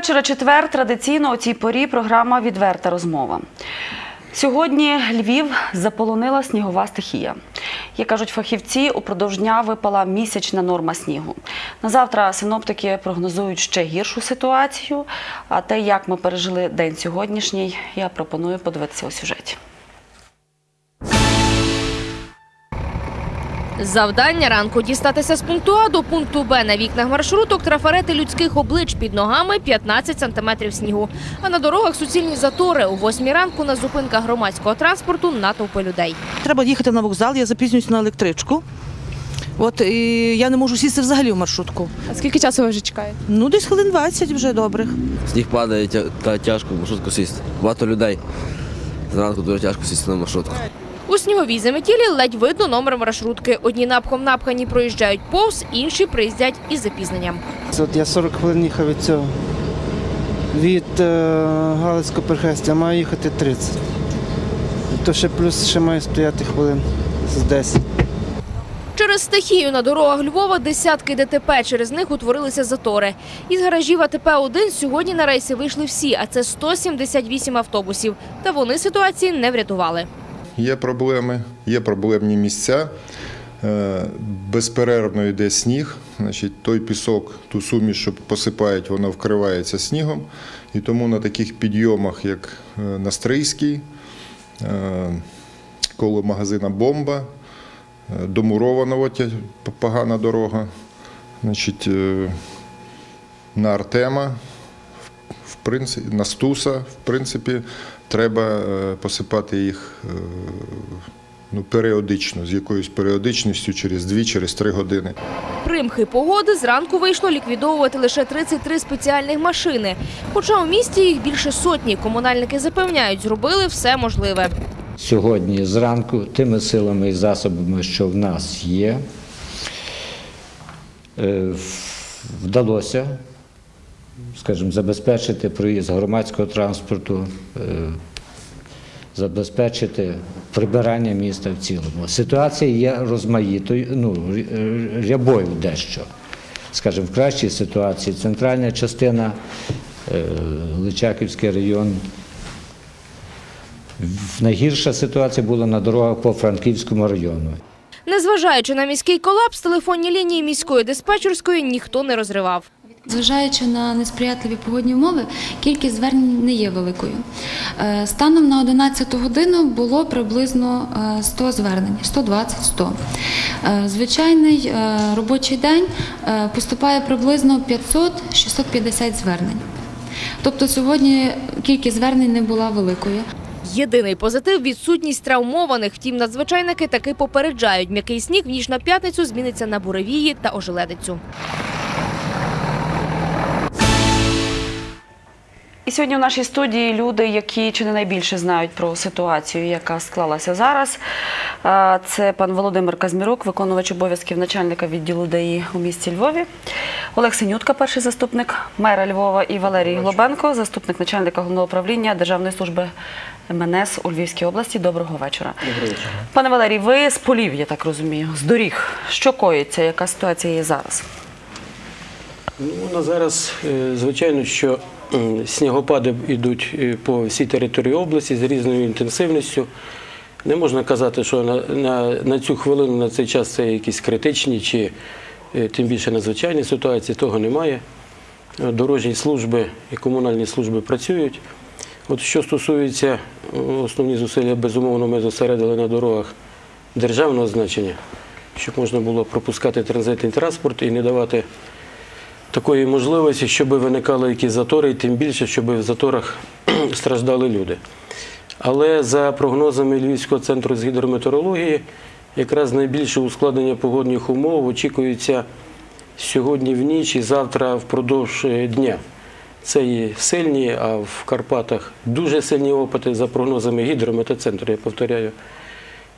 Вечора. Четвер. Традиційно у цій порі програма Відверта розмова. Сьогодні Львів заполонила снігова стихія. Як кажуть фахівці, упродовж дня випала місячна норма снігу. На завтра синоптики прогнозують ще гіршу ситуацію. А те, як ми пережили день сьогоднішній, я пропоную подивитися у сюжеті. Завдання ранку дістатися з пункту А до пункту Б на вікнах маршруток трафарети людських облич під ногами 15 сантиметрів снігу. А на дорогах суцільні затори. У восьмій ранку на зупинках громадського транспорту натовпи людей. Треба їхати на вокзал, я запізнююсь на електричку. От і я не можу сісти взагалі в маршрутку. А скільки часу ви вже чекаєте? Ну, десь хвилин 20 вже добрих. Сніг падає та тяжко в маршрутку сісти. Багато людей. Зранку дуже тяжко сісти на маршрутку. Сніговій заметілі ледь видно номер маршрутки. Одні напхом напхані проїжджають повз, інші приїздять із запізненням. От я 40 хвилин їхав від цього. Від е, Галицького перехрестя маю їхати 30. То ще плюс ще маю стояти хвилин з 10. Через стихію на дорогах Львова десятки ДТП. Через них утворилися затори. Із гаражів АТП-1 сьогодні на рейси вийшли всі, а це 178 автобусів. Та вони ситуації не врятували. Є проблеми, є проблемні місця. Е, Безперервно йде сніг, значить, той пісок, ту суміш, що посипають, вона вкривається снігом. І тому на таких підйомах, як е, на Стрийській, е, коло магазина Бомба, до Мурованого погана дорога, значить, на Артема, в принципі, на Стуса, в принципі, треба е, посипати їх е, ну, періодично, з якоюсь періодичністю через 2 через 3 години. Примхи погоди зранку вийшло ліквідовувати лише 33 спеціальних машини. Хоча у місті їх більше сотні. Комунальники запевняють, зробили все можливе. сьогодні зранку тими силами і засобами, що в нас є, е, вдалося, скажімо, забезпечити проїзд громадського транспорту, е, забезпечити прибирання міста в цілому. Ситуація є розмаїтою, ну, рябою дещо. Скажімо, в кращій ситуації центральна частина, е, Личаківський район, Найгірша ситуація була на дорогах по Франківському району. Незважаючи на міський колапс, телефонні лінії міської диспетчерської ніхто не розривав. Зважаючи на несприятливі погодні умови, кількість звернень не є великою. Е, Станом на 11 годину було приблизно е, 100 звернень, 120-100. Е, Звичайний е, робочий день е, поступає приблизно 500-650 звернень. Тобто сьогодні кількість звернень не була великою. Єдиний позитив – відсутність травмованих. Втім, надзвичайники таки попереджають. М'який сніг в ніч на п'ятницю зміниться на буревії та ожеледицю. І сьогодні в нашій студії люди, які чи не найбільше знають про ситуацію, яка склалася зараз. Це пан Володимир Казмірук, виконувач обов'язків начальника відділу ДАІ у місті Львові, Олег Синютка, перший заступник мера Львова, і Валерій Глобенко, заступник начальника головного управління Державної служби МНС у Львівській області. Доброго вечора. Пане Валерій, ви з полів, я так розумію, з доріг. Що коїться? Яка ситуація є зараз? Ну, на зараз, е, звичайно, що снігопади йдуть е, по всій території області з різною інтенсивністю. Не можна казати, що на, на, на цю хвилину, на цей час це якісь критичні чи е, тим більше надзвичайні ситуації, того немає. Е, Дорожні служби і комунальні служби працюють. От що стосується е, основні зусилля, безумовно, ми зосередили на дорогах державного значення, щоб можна було пропускати транзитний транспорт і не давати такої можливості, щоб виникали якісь затори, і тим більше, щоб в заторах страждали люди. Але за прогнозами Львівського центру з гідрометеорології, якраз найбільше ускладнення погодних умов очікується сьогодні в ніч і завтра впродовж е, дня. Це і сильні, а в Карпатах дуже сильні опити за прогнозами гідрометецентру, я повторяю,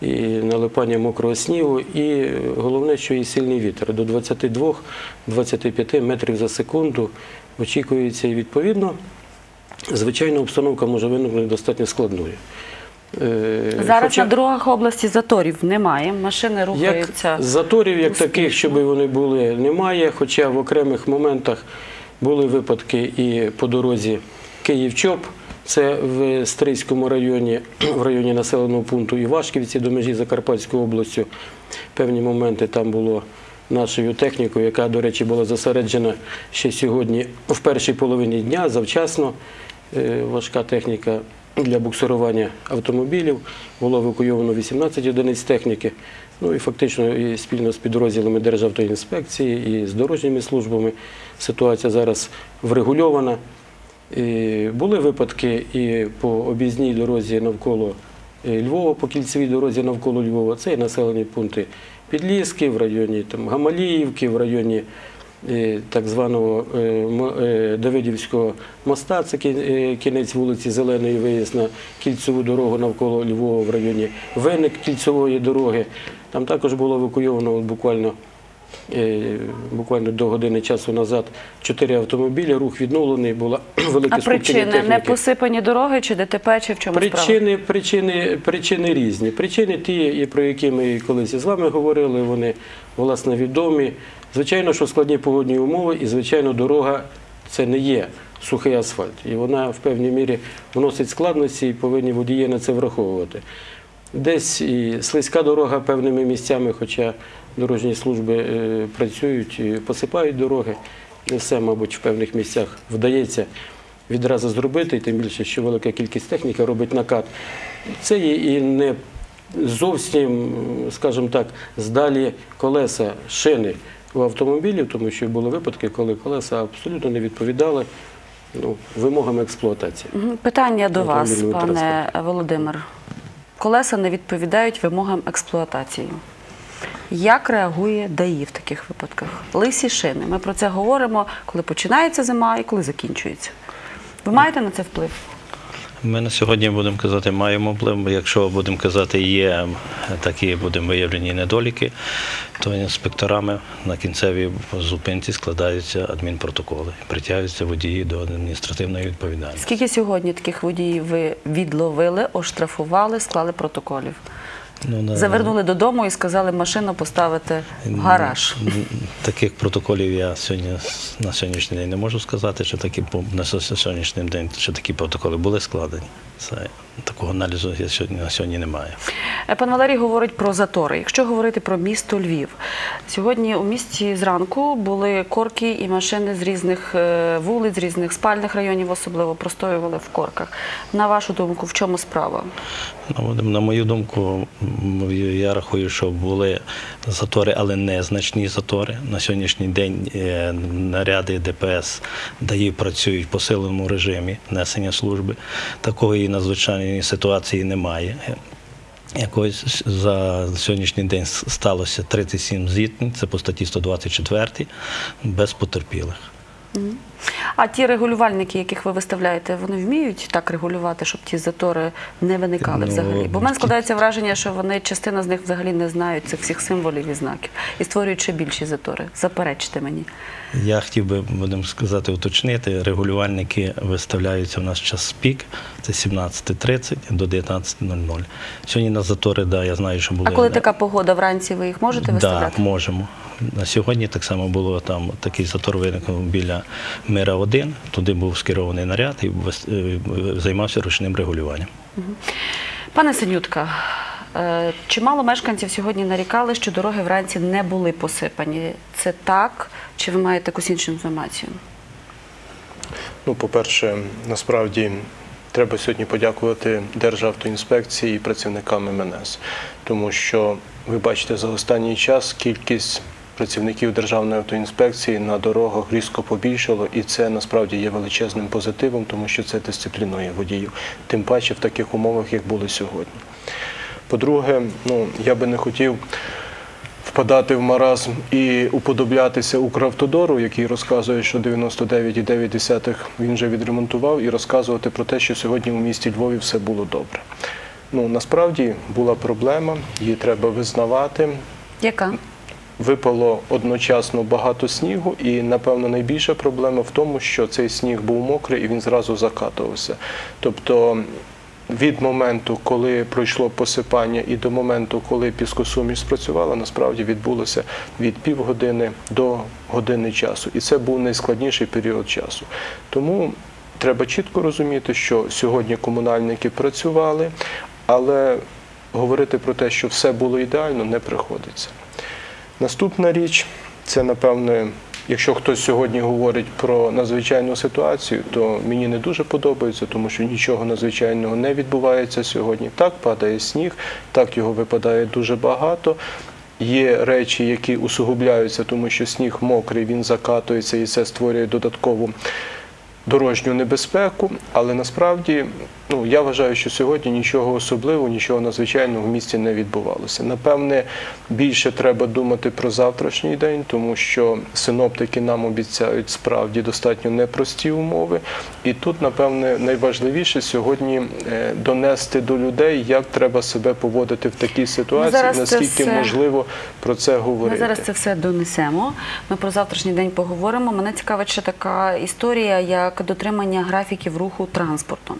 і налипання мокрого снігу, і головне, що і сильний вітер до 22-25 метрів за секунду очікується і відповідно. Звичайно, обстановка може виникнути достатньо складною. Е, Зараз хоча- на дорогах області заторів немає. Машини рухаються. як заторів, як успішно. таких, щоб вони були, немає. Хоча в окремих моментах Були випадки і по дорозі Київ-Чоп, це в Стрийському районі, в районі населеного пункту Івашківці до межі Закарпатської області. Певні моменти там було нашою технікою, яка, до речі, була зосереджена ще сьогодні в першій половині дня завчасно. Е, Важка техніка для буксирування автомобілів. Було евакуйовано 18 одиниць техніки. Ну і фактично і спільно з підрозділами Державтоінспекції і з дорожніми службами ситуація зараз врегульована. Були випадки і по об'їзній дорозі навколо Львова, по кільцевій дорозі навколо Львова. Це і населені пункти Підліски, в районі там, Гамаліївки, в районі е, так званого е, е, Давидівського моста, це кінець вулиці Зеленої виїзд на кільцеву дорогу навколо Львова, в районі Виник кільцевої дороги. Там також було евакуйовано буквально буквально до години часу назад чотири автомобілі, рух відновлений, була велика А скупчення причини не посипані дороги чи ДТП, чи в чому справа? Причини, причини, причини різні. Причини ті, про які ми колись із вами говорили, вони власне відомі. Звичайно, що складні погодні умови, і звичайно, дорога це не є сухий асфальт. І вона в певній мірі вносить складності і повинні водії на це враховувати. Десь і слизька дорога певними місцями, хоча дорожні служби е, працюють посипають дороги. Не все, мабуть, в певних місцях вдається відразу зробити, і тим більше, що велика кількість техніки робить накат. Це і не зовсім, скажімо так, здалі колеса, шини у автомобілів, тому що були випадки, коли колеса абсолютно не відповідали ну, вимогам експлуатації. Питання до вас, пане Володимир. Колеса не відповідають вимогам експлуатації. Як реагує ДАІ в таких випадках? Лисі шини. Ми про це говоримо, коли починається зима і коли закінчується. Ви маєте на це вплив? Ми на сьогодні будемо казати, маємо вплив. Якщо будемо казати, є такі будемо виявлені недоліки, то інспекторами на кінцевій зупинці складаються адмінпротоколи, притягуються водії до адміністративної відповідальності. Скільки сьогодні таких водіїв ви відловили, оштрафували, склали протоколів? Ну, на- Завернули додому і сказали машину поставити в гараж. Таких протоколів я сьогодні на сьогоднішній день не можу сказати, що такі на сьо- сьогоднішній день що такі протоколи були складені. Це такого аналізу я сьогодні на сьогодні немає. Е, Пан Валерій говорить про затори. Якщо говорити про місто Львів, сьогодні у місті зранку були корки і машини з різних е, вулиць, з різних спальних районів, особливо простоювали в корках. На вашу думку, в чому справа? Ну, на мою думку, я рахую, що були затори, але незначні затори. На сьогоднішній день е, наряди ДПС ДАІ працюють в посиленому режимі несення служби. Такої надзвичайної ситуації немає. Якось за сьогоднішній день сталося 37 зіткнень, це по статті 124, без потерпілих. А ті регулювальники, яких ви виставляєте, вони вміють так регулювати, щоб ті затори не виникали Ну, взагалі? Бо в мене складається враження, що вони частина з них взагалі не знають цих всіх символів і знаків і створюють ще більші затори. Заперечте мені. Я хотів би, будемо сказати, уточнити, регулювальники виставляються у нас час пік, це 17.30 до 19.00. Сьогодні на затори, да, я знаю, що були. А коли така погода вранці, ви їх можете да, виставляти? можемо. На сьогодні так само було там такий затор виникнув біля Мира 1, туди був скерований наряд і е, займався ручним регулюванням. Пане Синютка, е, чимало мешканців сьогодні нарікали, що дороги вранці не були посипані. Це так? Чи ви маєте якусь іншу інформацію? Ну, по-перше, насправді треба сьогодні подякувати Державтоінспекції і працівникам МНС, тому що ви бачите за останній час кількість працівників Державної автоінспекції на дорогах різко побільшало, і це насправді є величезним позитивом, тому що це дисциплінує водіїв, тим паче в таких умовах, як були сьогодні. По-друге, ну я би не хотів впадати в маразм і уподоблятися Укравтодору, який розказує, що 99,9 він вже відремонтував, і розказувати про те, що сьогодні у місті Львові все було добре. Ну насправді була проблема, її треба визнавати. Яка? Випало одночасно багато снігу, і напевно найбільша проблема в тому, що цей сніг був мокрий і він зразу закатувався. Тобто від моменту, коли пройшло посипання, і до моменту, коли піскосуміш спрацювала, насправді відбулося від півгодини до години часу. І це був найскладніший період часу. Тому треба чітко розуміти, що сьогодні комунальники працювали, але говорити про те, що все було ідеально, не приходиться. Наступна річ це, напевне, якщо хтось сьогодні говорить про надзвичайну ситуацію, то мені не дуже подобається, тому що нічого надзвичайного не відбувається сьогодні. Так падає сніг, так його випадає дуже багато. Є речі, які усугубляються, тому що сніг мокрий, він закатується і це створює додаткову дорожню небезпеку, але насправді ну, я вважаю, що сьогодні нічого особливого, нічого надзвичайного в місті не відбувалося. Напевне, більше треба думати про завтрашній день, тому що синоптики нам обіцяють справді достатньо непрості умови. І тут, напевне, найважливіше сьогодні е, донести до людей, як треба себе поводити в такій ситуації, наскільки все- можливо про це говорити. Ми зараз це все донесемо. Ми про завтрашній день поговоримо. Мене цікавить ще така історія, як дотримання графіків руху транспортом.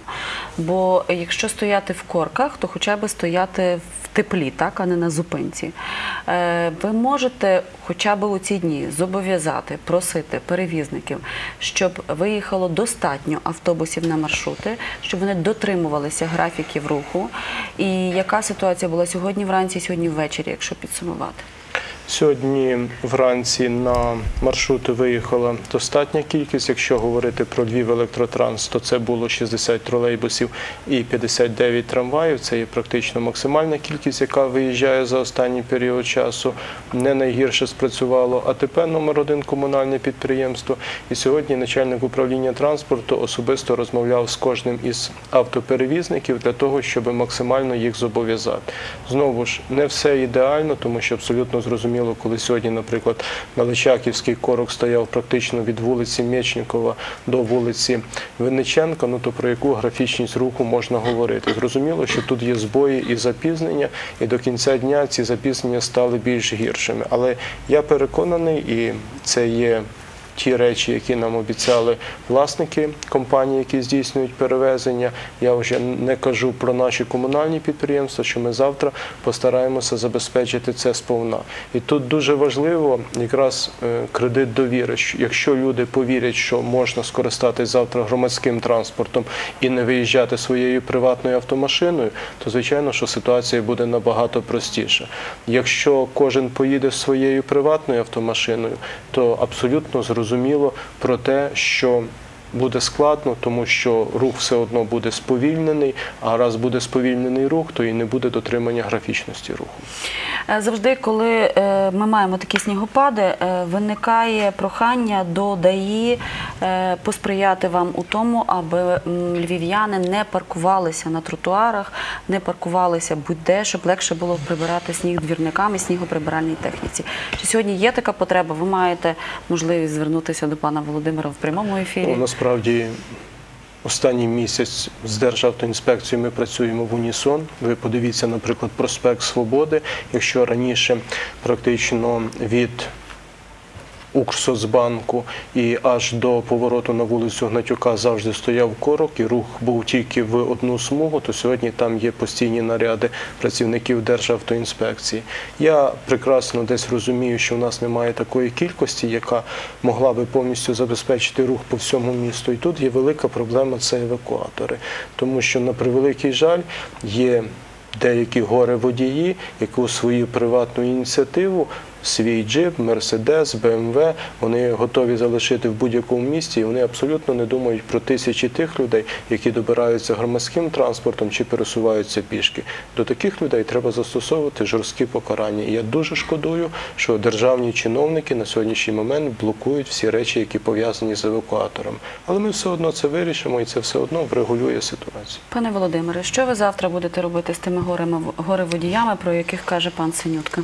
Бо якщо стояти в корках, то хоча б стояти в теплі, так, а не на зупинці. Е, Ви можете хоча б у ці дні зобов'язати, просити перевізників, щоб виїхало достатньо автобусів на маршрути, щоб вони дотримувалися графіків руху. І яка ситуація була сьогодні вранці, сьогодні ввечері, якщо підсумувати? Сьогодні вранці на маршрути виїхала достатня кількість. Якщо говорити про Львів електротранс, то це було 60 тролейбусів і 59 трамваїв. Це є практично максимальна кількість, яка виїжджає за останній період часу. Не найгірше спрацювало АТП номер 1 комунальне підприємство. І сьогодні начальник управління транспорту особисто розмовляв з кожним із автоперевізників для того, щоб максимально їх зобов'язати. Знову ж не все ідеально, тому що абсолютно зрозуміло, коли сьогодні, наприклад, на Личаківський корок стояв практично від вулиці Мєчнікова до вулиці Винниченка, ну то про яку графічність руху можна говорити? Зрозуміло, що тут є збої і запізнення, і до кінця дня ці запізнення стали більш гіршими. Але я переконаний, і це є ті речі, які нам обіцяли власники компанії, які здійснюють перевезення. Я вже не кажу про наші комунальні підприємства, що ми завтра постараємося забезпечити це сповна. І тут дуже важливо якраз е, кредит довіри. Якщо люди повірять, що можна скористатись завтра громадським транспортом і не виїжджати своєю приватною автомашиною, то звичайно, що ситуація буде набагато простіша. Якщо кожен поїде своєю приватною автомашиною, то абсолютно зрозуміло про те, що буде складно, тому що рух все одно буде сповільнений, а раз буде сповільнений рух, то і не буде дотримання графічності руху. Е, Завжди, коли е, ми маємо такі снігопади, е, виникає прохання до ДАІ посприяти вам у тому, аби львів'яни не паркувалися на тротуарах, не паркувалися будь-де, щоб легше було прибирати сніг двірниками, снігоприбиральній техніці. Чи сьогодні є така потреба? Ви маєте можливість звернутися до пана Володимира в прямому ефірі? Ну, насправді останній місяць з Державтоінспекцією ми працюємо в унісон. Ви подивіться, наприклад, проспект Свободи. Якщо раніше практично від Укрсоцбанку і аж до повороту на вулицю Гнатюка завжди стояв корок, і рух був тільки в одну смугу, то сьогодні там є постійні наряди працівників Державтоінспекції. Я прекрасно десь розумію, що в нас немає такої кількості, яка могла би повністю забезпечити рух по всьому місту. І тут є велика проблема це евакуатори, тому що на превеликий жаль є деякі горе водії, які у свою приватну ініціативу свій джип, мерседес, БМВ, вони готові залишити в будь-якому місті, і вони абсолютно не думають про тисячі тих людей, які добираються громадським транспортом чи пересуваються пішки. До таких людей треба застосовувати жорсткі покарання. Я дуже шкодую, що державні чиновники на сьогоднішній момент блокують всі речі, які пов'язані з евакуатором. Але ми все одно це вирішимо, і це все одно врегулює ситуацію. Пане Володимире, що ви завтра будете робити з тими горе-водіями, про яких каже пан Синютка?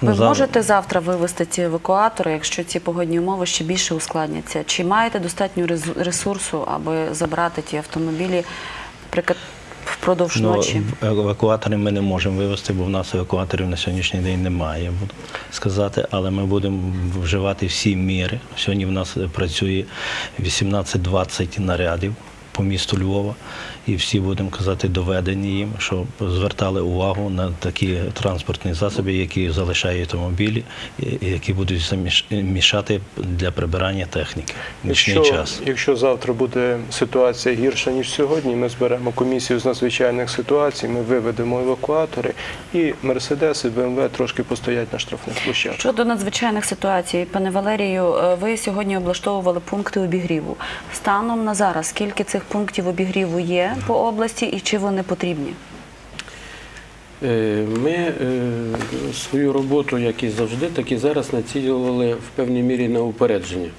Ви Ну, можете завтра вивезти ці евакуатори, якщо ці погодні умови ще більше ускладняться? Чи маєте достатньо ресурсу, аби забрати ті автомобілі, наприклад, впродовж Ну, ночі? евакуатори ми не можемо вивезти, бо в нас евакуаторів на сьогоднішній день немає, буду сказати, але ми будемо вживати всі міри. Сьогодні в нас працює 18-20 нарядів по місту Львова, і всі будемо казати доведені їм, щоб звертали увагу на такі транспортні засоби, які залишають автомобілі, які будуть мішати для прибирання техніки в нічний Якщо, час. якщо завтра буде ситуація гірша, ніж сьогодні, ми зберемо комісію з надзвичайних ситуацій, ми виведемо евакуатори і Мерседеси, БМВ трошки постоять на штрафних площадках. Щодо надзвичайних ситуацій, пане Валерію, е, ви сьогодні облаштовували пункти обігріву. Станом на зараз, скільки цих пунктів обігріву є по області і чи вони потрібні? Е, Ми е, свою роботу, як і завжди, так і зараз націлювали в певній мірі на упередження.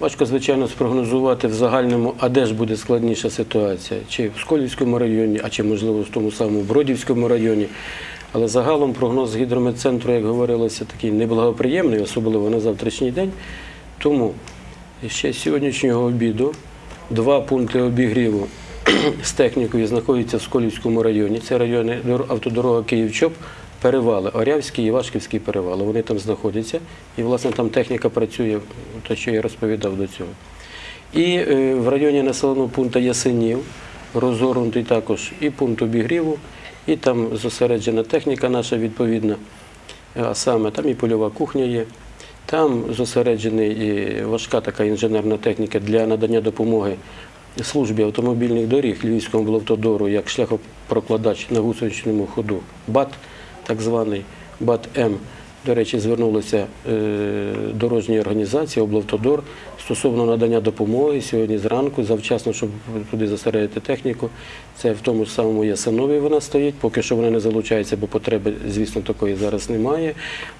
Важко, звичайно, спрогнозувати в загальному, а де ж буде складніша ситуація, чи в Сколівському районі, а чи, можливо, в тому самому Бродівському районі. Але загалом прогноз гідрометцентру, як говорилося, такий неблагоприємний, особливо на завтрашній день. Тому ще з сьогоднішнього обіду два пункти обігріву з технікою знаходяться в Сколівському районі. Це райони автодорога Київ-Чоп, перевали, Орявський і Вашківський перевали. Вони там знаходяться. І, власне, там техніка працює, те, що я розповідав до цього. І е, в районі населеного пункту Ясенів розгорнутий також і пункт обігріву, і там зосереджена техніка наша відповідна. А саме там і польова кухня є. Там зосереджена і важка така інженерна техніка для надання допомоги службі автомобільних доріг Львівському блавтодору як шляхопрокладач на гусеничному ходу БАТ, так званий БАТ-М. До речі, звернулися е, дорожні організації, облавтодор стосовно надання допомоги сьогодні зранку, завчасно, щоб туди зосередити техніку. Це в тому ж самому Ясанові вона стоїть. Поки що вона не залучається, бо потреби, звісно, такої зараз немає.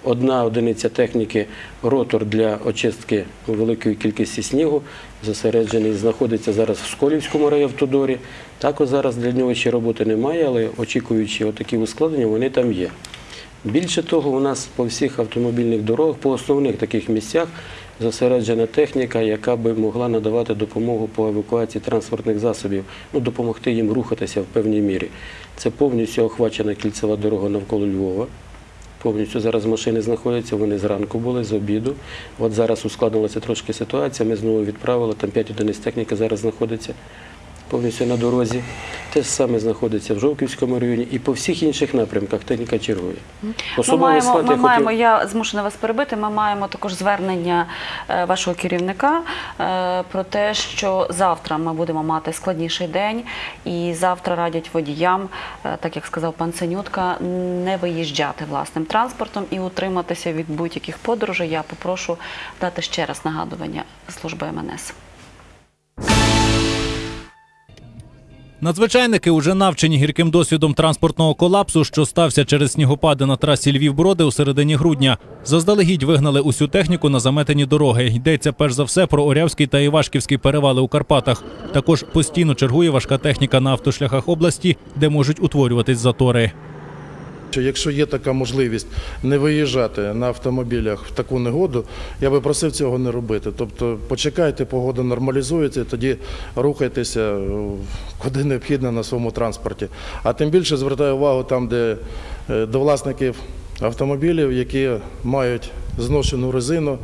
Одна одиниця техніки, ротор для очистки великої кількості снігу, зосереджений, знаходиться зараз в Сколівському райавтодорі. Також зараз для нього ще роботи немає, але очікуючи отакі ускладнення, вони там є. Більше того, у нас по всіх автомобільних дорогах, по основних таких місцях зосереджена техніка, яка би могла надавати допомогу по евакуації транспортних засобів, ну, допомогти їм рухатися в певній мірі. Це повністю охвачена кільцева дорога навколо Львова. Повністю зараз машини знаходяться, вони зранку були, з обіду. От зараз ускладнилася трошки ситуація, ми знову відправили, там 5 одиниць техніки зараз знаходиться повністю на дорозі. Те ж саме знаходиться в Жовківському районі і по всіх інших напрямках техніка чергує. Ми маємо, склад ми я хотів- маємо, я змушена вас перебити. Ми маємо також звернення е, вашого керівника е, про те, що завтра ми будемо мати складніший день, і завтра радять водіям, е, так як сказав пан Синютка, не виїжджати власним транспортом і утриматися від будь-яких подорожей. Я попрошу дати ще раз нагадування служби МНС. Надзвичайники уже навчені гірким досвідом транспортного колапсу, що стався через снігопади на трасі Львів-Броди у середині грудня. Заздалегідь вигнали усю техніку на заметені дороги. Йдеться перш за все про Орявський та Івашківський перевали у Карпатах. Також постійно чергує важка техніка на автошляхах області, де можуть утворюватись затори. Що Якщо є така можливість не виїжджати на автомобілях в таку негоду, я би просив цього не робити. Тобто почекайте, погода нормалізується, тоді рухайтеся куди необхідно на своєму транспорті. А тим більше звертаю увагу там, де е, до власників автомобілів, які мають зношену резину.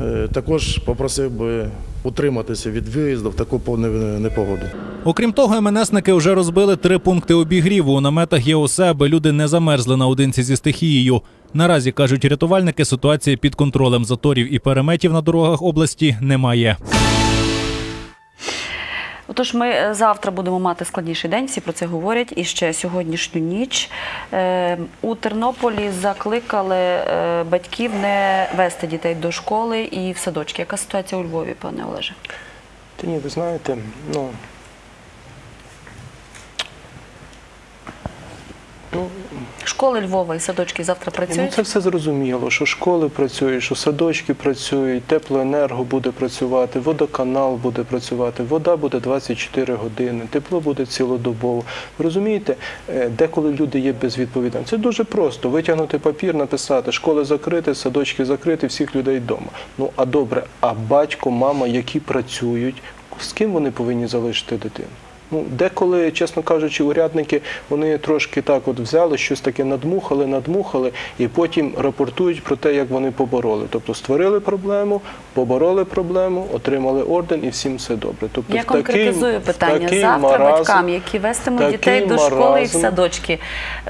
е, Також попросив би утриматися від виїзду в таку непогоду. Окрім того, МНСники вже розбили три пункти обігріву. У наметах є усе, аби люди не замерзли наодинці зі стихією. Наразі кажуть рятувальники, ситуація під контролем заторів і переметів на дорогах області немає. Отож, ми е, завтра будемо мати складніший день, всі про це говорять. І ще сьогоднішню ніч Е, у Тернополі закликали е, батьків не вести дітей до школи і в садочки. Яка ситуація у Львові, пане Олеже? Та ні, ви знаєте, ну, Школи Львова і садочки завтра Ну, працюють? це все зрозуміло, що школи працюють, що садочки працюють, теплоенерго буде працювати, водоканал буде працювати, вода буде 24 години, тепло буде цілодобово. Ви розумієте, е, деколи люди є безвідповідальні. Це дуже просто. Витягнути папір, написати, школи закриті, садочки закриті, всіх людей вдома. Ну а добре, а батько, мама, які працюють, з ким вони повинні залишити дитину? Ну, деколи, чесно кажучи, урядники вони трошки так от взяли, щось таке надмухали, надмухали, і потім рапортують про те, як вони побороли. Тобто створили проблему, побороли проблему, отримали орден і всім все добре. Тобто Я конкретизую питання. такий Завтра маразм- батькам, які вестимуть дітей до школи і в садочки,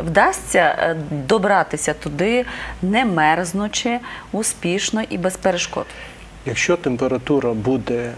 вдасться е, добратися туди, не мерзнучи, успішно і без перешкод. Якщо температура буде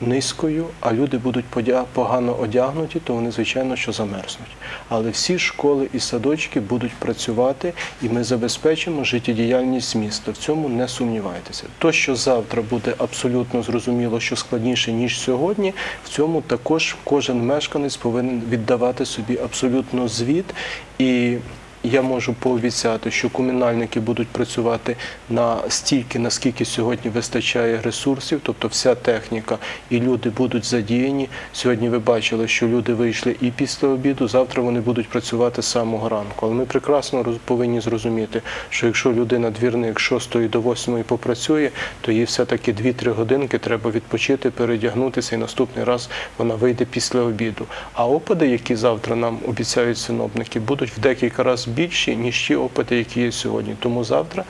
низькою, а люди будуть погано одягнуті, то вони, звичайно, що замерзнуть. Але всі школи і садочки будуть працювати, і ми забезпечимо життєдіяльність міста. В цьому не сумнівайтеся. То, що завтра буде абсолютно зрозуміло, що складніше, ніж сьогодні, в цьому також кожен мешканець повинен віддавати собі абсолютно звіт. І я можу пообіцяти, що комунальники будуть працювати на стільки, наскільки сьогодні вистачає ресурсів, тобто вся техніка і люди будуть задіяні. Сьогодні ви бачили, що люди вийшли і після обіду, завтра вони будуть працювати з самого ранку. Але ми прекрасно повинні зрозуміти, що якщо людина двірник з 6 до 8 попрацює, то їй все-таки 2-3 годинки треба відпочити, передягнутися і наступний раз вона вийде після обіду. А опади, які завтра нам обіцяють синоптики, будуть в декілька разів більші, ніж ті опади, які є сьогодні. Тому завтра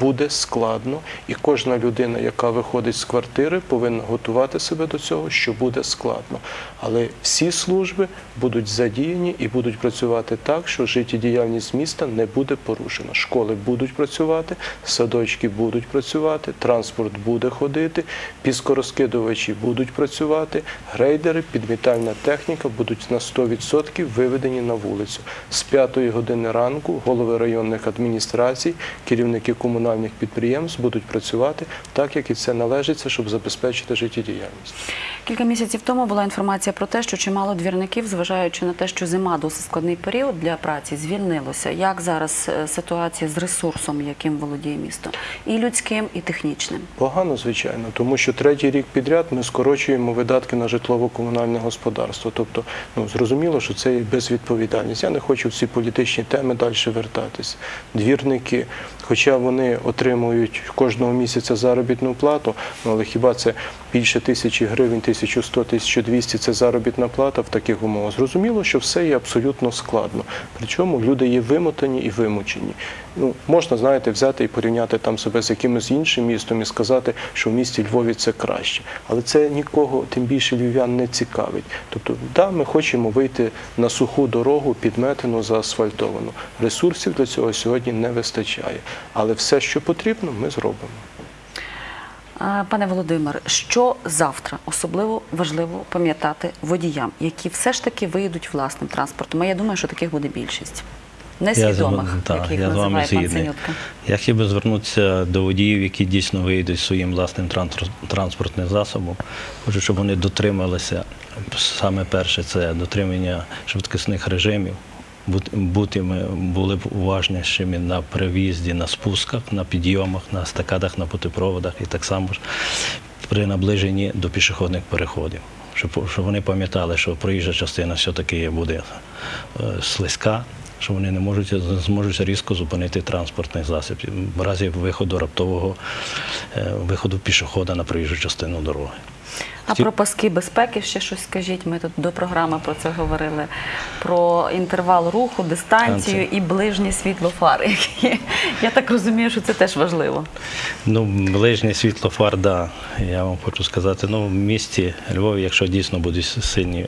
буде складно, і кожна людина, яка виходить з квартири, повинна готувати себе до цього, що буде складно. Але всі служби будуть задіяні і будуть працювати так, що життєдіяльність міста не буде порушена. Школи будуть працювати, садочки будуть працювати, транспорт буде ходити, піскорозкидувачі будуть працювати, грейдери, підмітальна техніка будуть на 100% виведені на вулицю. З 5 години ранку голови районних адміністрацій, керівники комунальних підприємств будуть працювати так, як і це належиться, щоб забезпечити життєдіяльність. Кілька місяців тому була інформація про те, що чимало двірників, зважаючи на те, що зима досить складний період для праці, звільнилося. Як зараз е, ситуація з ресурсом, яким володіє місто, і людським, і технічним? Погано, звичайно, тому що третій рік підряд ми скорочуємо видатки на житлово-комунальне господарство. Тобто, ну зрозуміло, що це і безвідповідальність. Я не хочу в ці політичні теми далі вертатись. Двірники, хоча вони отримують кожного місяця заробітну плату, ну але хіба це більше тисячі гривень, 1100, 1200 – це заробітна плата в таких умовах? Зрозуміло, що все є абсолютно складно. Причому люди є вимотані і вимучені. Ну, можна, знаєте, взяти і порівняти там себе з якимось іншим містом і сказати, що в місті Львові це краще. Але це нікого, тим більше львів'ян, не цікавить. Тобто, да, ми хочемо вийти на суху дорогу, підметену, заасфальтовану. Ресурсів для цього сьогодні не вистачає. Але все, що потрібно, ми зробимо. Пане Володимир, що завтра особливо важливо пам'ятати водіям, які все ж таки виїдуть власним транспортом? А я думаю, що таких буде більшість. Несвідомих, Я з- яких я вами називає пан. Синютка. Я хотів би звернутися до водіїв, які дійсно виїдуть своїм власним транспортним засобом. Хочу, щоб вони дотрималися. Саме перше це дотримання швидкісних режимів. Бути, були б уважнішими на перев'їзді, на спусках, на підйомах, на стакадах, на путепроводах і так само ж при наближенні до пішохідних переходів. Щоб, щоб вони пам'ятали, що проїжджа частина все-таки буде е, слизька, що вони не можуть зможуть різко зупинити транспортний засіб в разі виходу раптового е, виходу пішохода на проїжджу частину дороги. А про паски безпеки ще щось скажіть. Ми тут до програми про це говорили. Про інтервал руху, дистанцію і ближнє світло фар. Я так розумію, що це теж важливо. Ну, ближнє світло фар, да. Я вам хочу сказати, ну, в місті Львові, якщо дійсно будуть сильні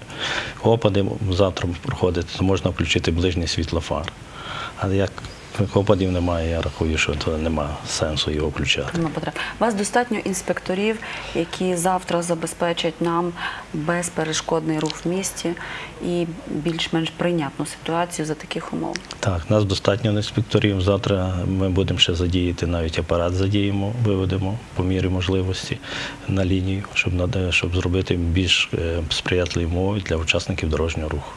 опади, завтра проходити, то можна включити ближнє світло фар. Але як опадів немає, я рахую, що то немає сенсу його включати. Нема потреб. У вас достатньо інспекторів, які завтра забезпечать нам безперешкодний рух в місті і більш-менш прийнятну ситуацію за таких умов. Так, нас достатньо інспекторів. Завтра ми будемо ще задіяти, навіть апарат задіємо, виведемо по мірі можливості на лінію, щоб, щоб зробити більш е, сприятливі умови для учасників дорожнього руху.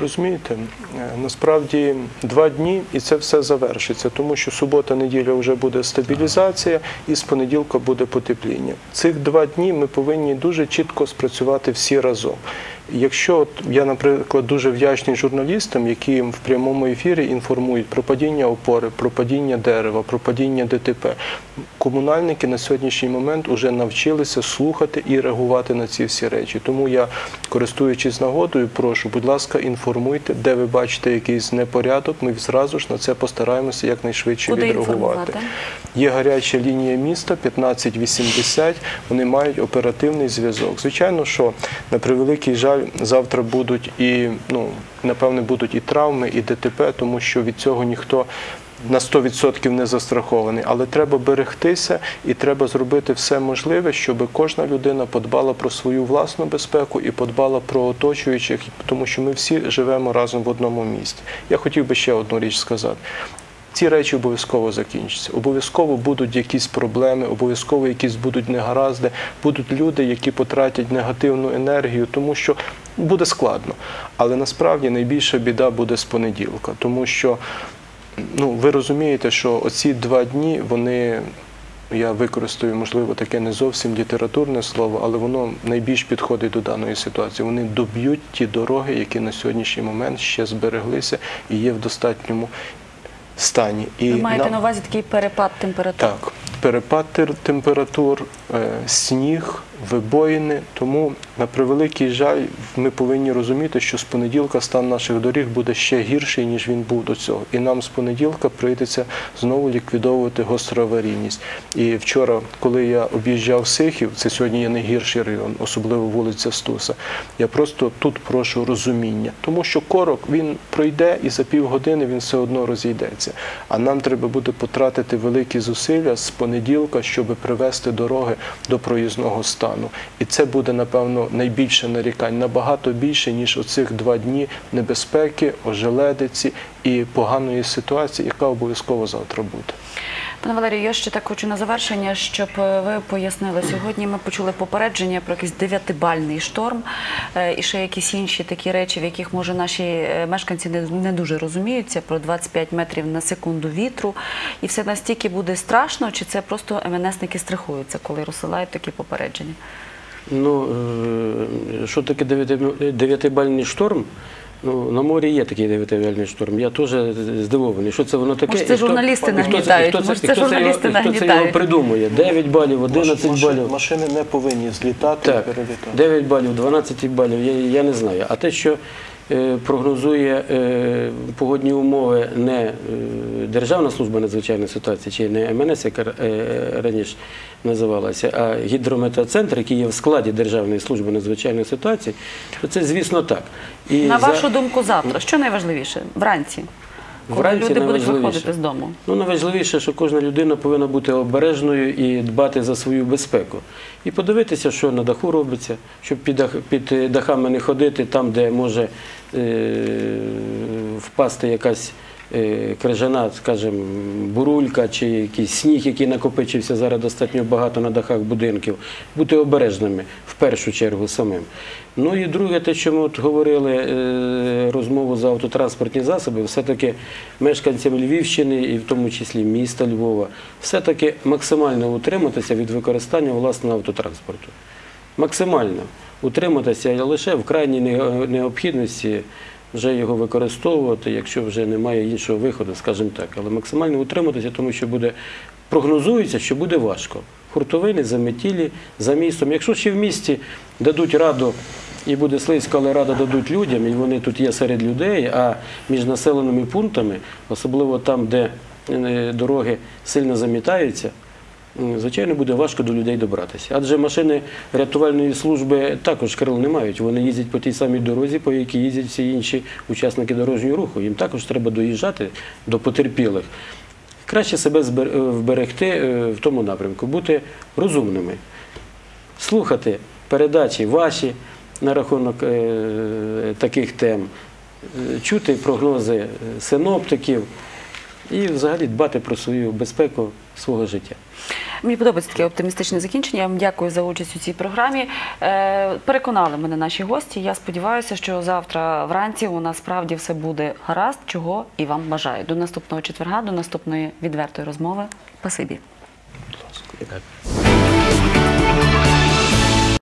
Розумієте, е, насправді два дні і це все завершиться, тому що субота, неділя вже буде стабілізація, і з понеділка буде потепління. Цих два дні ми повинні дуже чітко спрацювати всі разом. Якщо от я, наприклад, дуже вдячний журналістам, які в прямому ефірі інформують про падіння опори, про падіння дерева, про падіння ДТП, комунальники на сьогоднішній момент вже навчилися слухати і реагувати на ці всі речі. Тому я, користуючись нагодою, прошу, будь ласка, інформуйте, де ви бачите якийсь непорядок. Ми зразу ж на це постараємося якнайшвидше Куди відреагувати. Є гаряча лінія міста 1580, вони мають оперативний зв'язок. Звичайно, що на превеликий жаль, завтра будуть і, ну, напевне, будуть і травми, і ДТП, тому що від цього ніхто на 100% не застрахований. Але треба берегтися і треба зробити все можливе, щоб кожна людина подбала про свою власну безпеку і подбала про оточуючих, тому що ми всі живемо разом в одному місті. Я хотів би ще одну річ сказати. Ці речі обов'язково закінчаться. Обов'язково будуть якісь проблеми, обов'язково якісь будуть негаразди, будуть люди, які потратять негативну енергію, тому що буде складно. Але насправді найбільша біда буде з понеділка, тому що ну, ви розумієте, що оці два дні вони. Я використаю, можливо, таке не зовсім літературне слово, але воно найбільш підходить до даної ситуації. Вони доб'ють ті дороги, які на сьогоднішній момент ще збереглися і є в достатньому стані. І Ви маєте на увазі такий перепад температур? так, перепад температур, е, сніг, вибоїни. Тому, на превеликий жаль, ми повинні розуміти, що з понеділка стан наших доріг буде ще гірший, ніж він був до цього. І нам з понеділка прийдеться знову ліквідовувати гостроаварійність. І вчора, коли я об'їжджав Сихів, це сьогодні є найгірший район, особливо вулиця Стуса. Я просто тут прошу розуміння, тому що корок він пройде і за півгодини він все одно розійдеться. А нам треба буде потратити великі зусилля з понеділка, щоб привести дороги до проїзного стану. І це буде, напевно, найбільше нарікань, набагато більше, ніж оцих два дні небезпеки, ожеледиці і поганої ситуації, яка обов'язково завтра буде. Пане Валерію, я ще так хочу на завершення, щоб е, ви пояснили. Сьогодні ми почули попередження про якийсь дев'ятибальний шторм е, і ще якісь інші такі речі, в яких може наші е, мешканці не, дуже розуміються про 25 метрів на секунду вітру. І все настільки буде страшно, чи це просто МНСники страхуються, коли розсилають такі попередження? Ну, що таке дев'яти- дев'ятибальний шторм? Ну, на морі є такий дев'ятибальний шторм. Я теж здивований. Що це воно таке? Може, це журналісти і хто нагнітають? хто це- Може, і це хто його- журналісти і Хто це його нагнітають? придумує? 9 балів, 11 балів. Машини не повинні злітати і Так, перелітати. 9 балів, 12 балів, я, я не знаю. А те, що прогнозує е, погодні умови не е, Державна служба надзвичайної ситуації, чи не МНС, яка е, раніше називалася, а гідрометеоцентр, який є в складі Державної служби надзвичайної ситуації, то це, звісно, так. І На за- вашу думку, завтра, що найважливіше? Вранці, Вранці люди будуть виходити з дому. Ну, найважливіше, що кожна людина повинна бути обережною і дбати за свою безпеку. І подивитися, що на даху робиться, щоб під, дах, під дахами не ходити, там, де може е, впасти якась крижана, скажімо, бурулька чи якийсь сніг, який накопичився зараз достатньо багато на дахах будинків. Бути обережними в першу чергу самим. Ну і друге, те, що ми от говорили е, розмову за автотранспортні засоби, все-таки мешканцям Львівщини і в тому числі міста Львова, все-таки максимально утриматися від використання власного автотранспорту. Максимально утриматися лише в крайній необхідності вже його використовувати, якщо вже немає іншого виходу, скажімо так. Але максимально утриматися, тому що буде прогнозується, що буде важко. Хуртовини, заметілі, за містом. Якщо ще в місті дадуть раду і буде слизько, але рада дадуть людям, і вони тут є серед людей, а між населеними пунктами, особливо там, де е, дороги сильно замітаються, звичайно, буде важко до людей добратися. Адже машини рятувальної служби також крил не мають. Вони їздять по тій самій дорозі, по якій їздять всі інші учасники дорожнього руху. Їм також треба доїжджати до потерпілих. Краще себе е, вберегти е, в тому напрямку, бути розумними, слухати передачі ваші на рахунок е, таких тем, чути прогнози синоптиків і взагалі дбати про свою безпеку свого життя. Мені подобається таке оптимістичне закінчення. Я вам дякую за участь у цій програмі. Е, переконали мене наші гості. Я сподіваюся, що завтра вранці у нас справді все буде гаразд, чого і вам бажаю. До наступного четверга, до наступної відвертої розмови. Спасибі.